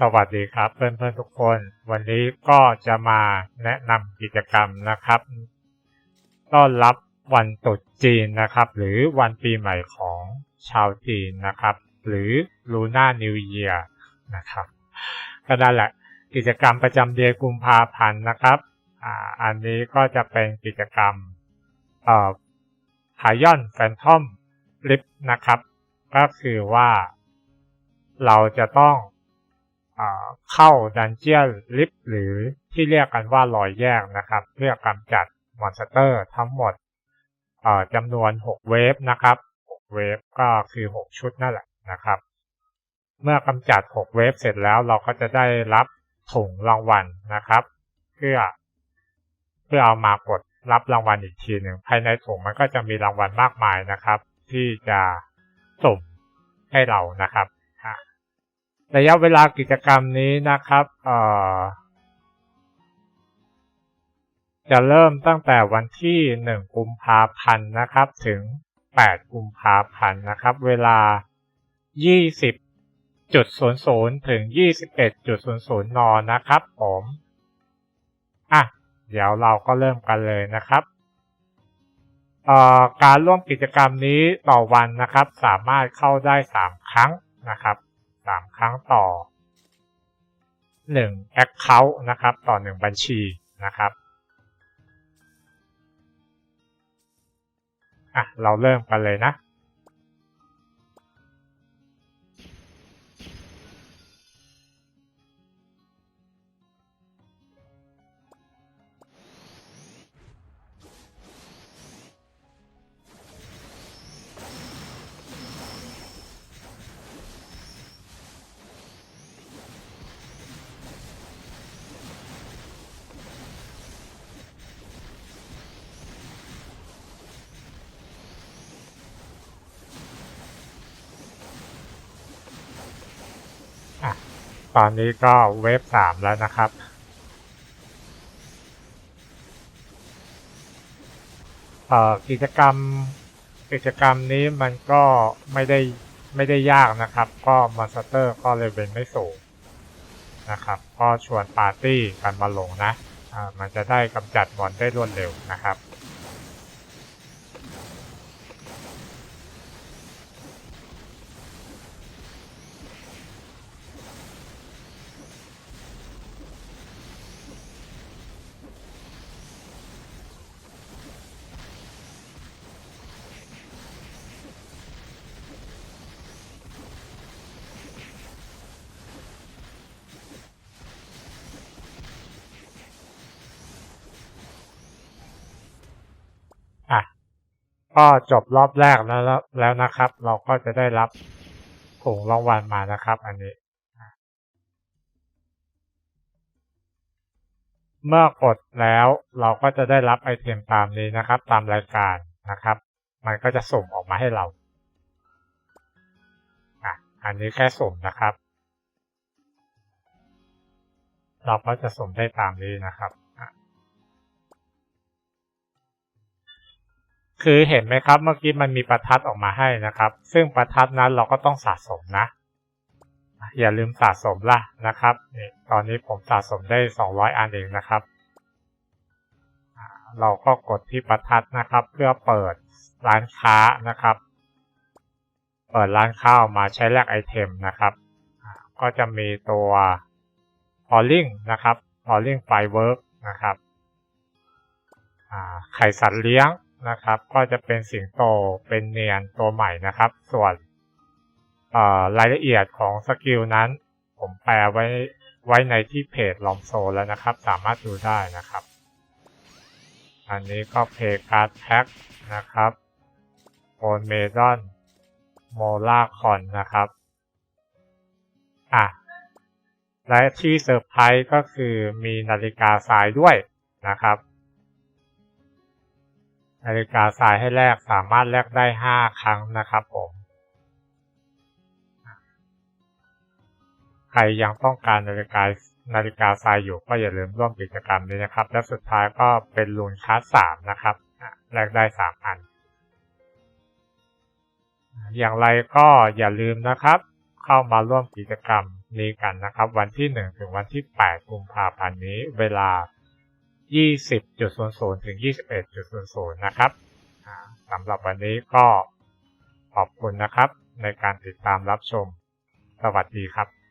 สวัสดีครับเพื่อนๆทุกคน วันนี้ก็จะมาแนะนำกิจกรรมนะครับ ต้อนรับวันตรุษจีนนะครับ หรือวันปีใหม่ของชาวจีนนะครับ หรือ Lunar New Year นะครับก็นั่นแหละกิจกรรมประจำเดือนกุมภาพันธ์นะครับอ่าอันนี้ก็จะเป็นกิจกรรมเอ่อพายอนแฟนทอมลิฟนะครับ ก็คือว่า เราจะต้อง เข้าดันเจียนลิฟหรือที่เรียกกันว่าลอยแยกนะครับ เพื่อกำจัดมอนสเตอร์ทั้งหมดจำนวน 6 เวฟนะครับ6เวฟก็คือ 6 ชุดนั่นแหละนะครับ เมื่อกำจัด 6 เวฟเสร็จแล้วเราก็จะได้รับถุงรางวัลนะครับ เพื่อ เพื่อเอามากดรับรางวัลอีกทีหนึ่งภายในถุงมันก็จะมีรางวัลมากมายนะครับ ที่จะส่งให้เรานะครับ ระยะเวลากิจกรรมนี้นะครับจะเริ่มตั้งแต่วันที่ 1 กุมภาพันธ์นะครับ ถึง 8 กุมภาพันธ์นะครับ เวลา 20.00 ถึง 21.00 น นะครับผม อะ เดี๋ยวเราก็เริ่มกันเลยนะครับการร่วมกิจกรรมนี้ต่อวันนะครับ สามารถเข้าได้ 3 ครั้งนะครับ สามครั้งต่อหนึ่ง Account นะครับ ต่อหนึ่งบัญชีนะครับอะเราเริ่มกันเลยนะ ตอนนี้ก็เวฟสามแล้วนะครับกิจกรรมกิจกรรมนี้มันก็ไม่ได้ไม่ได้ยากนะครับ ก็มอนสเตอร์ก็เลเวลไม่สูงนะครับ ก็ชวนปาร์ตี้กันมาลงนะ มันจะได้กำจัดมอนได้รวดเร็วนะครับ ก็จบรอบแรกแล้วแล้วนะครับ เราก็จะได้รับถุงรางวัลมานะครับ อันนี้ เมื่อกดแล้วเราก็จะได้รับไอเทมตามนี้นะครับ ตามรายการนะครับ มันก็จะส่งออกมาให้เราอะอันนี้แค่ส่งนะครับ เราก็จะส่งได้ตามนี้นะครับ คือเห็นไหมครับเมื่อกี้มันมีประทัดออกมาให้นะครับ ซึ่งประทัดนั้นเราก็ต้องสะสมนะ อย่าลืมสะสมล่ะนะครับนี่ตอนนี้ผมสะสมได้ 200 อันเองนะครับ เราก็กดที่ประทัดนะครับ เพื่อเปิดร้านค้านะครับ เปิดร้านค้าออกมาใช้แลกไอเทมนะครับ ก็จะมีตัว Falling นะครับ Falling Firework นะครับไข่สัตว์เลี้ยง นะครับ ก็จะเป็นสิงโตเป็นเนียนตัวใหม่นะครับ ส่วนรายละเอียดของสกิลนั้น ผมแปลไว้ไว้ในที่เพจลอมโซแล้วนะครับ สามารถดูได้นะครับ อันนี้ก็เพการ์ดแพ็กนะครับโอนเมดอนโมลาคอนนะครับ อะ และที่เซอร์ไพรส์ก็คือมีนาฬิกาทรายด้วยนะครับ นาฬิกาทรายให้แลกสามารถแลกได้5ครั้งนะครับผม ใครยังต้องการนาฬิกานาฬิกาทรายอยู่ก็อย่าลืมร่วมกิจกรรมนี้นะครับ และสุดท้ายก็เป็นลูนคาร์สามนะครับแลกได้3อัน อย่างไรก็อย่าลืมนะครับ เข้ามาร่วมกิจกรรมนี้กันนะครับ วันที่ 1 ถึงวันที่ 8 กุมภาพันธ์นี้เวลา 20.00 ถึง 21.00 นะครับสำหรับวันนี้ก็ขอบคุณนะครับในการติดตามรับชม สวัสดีครับ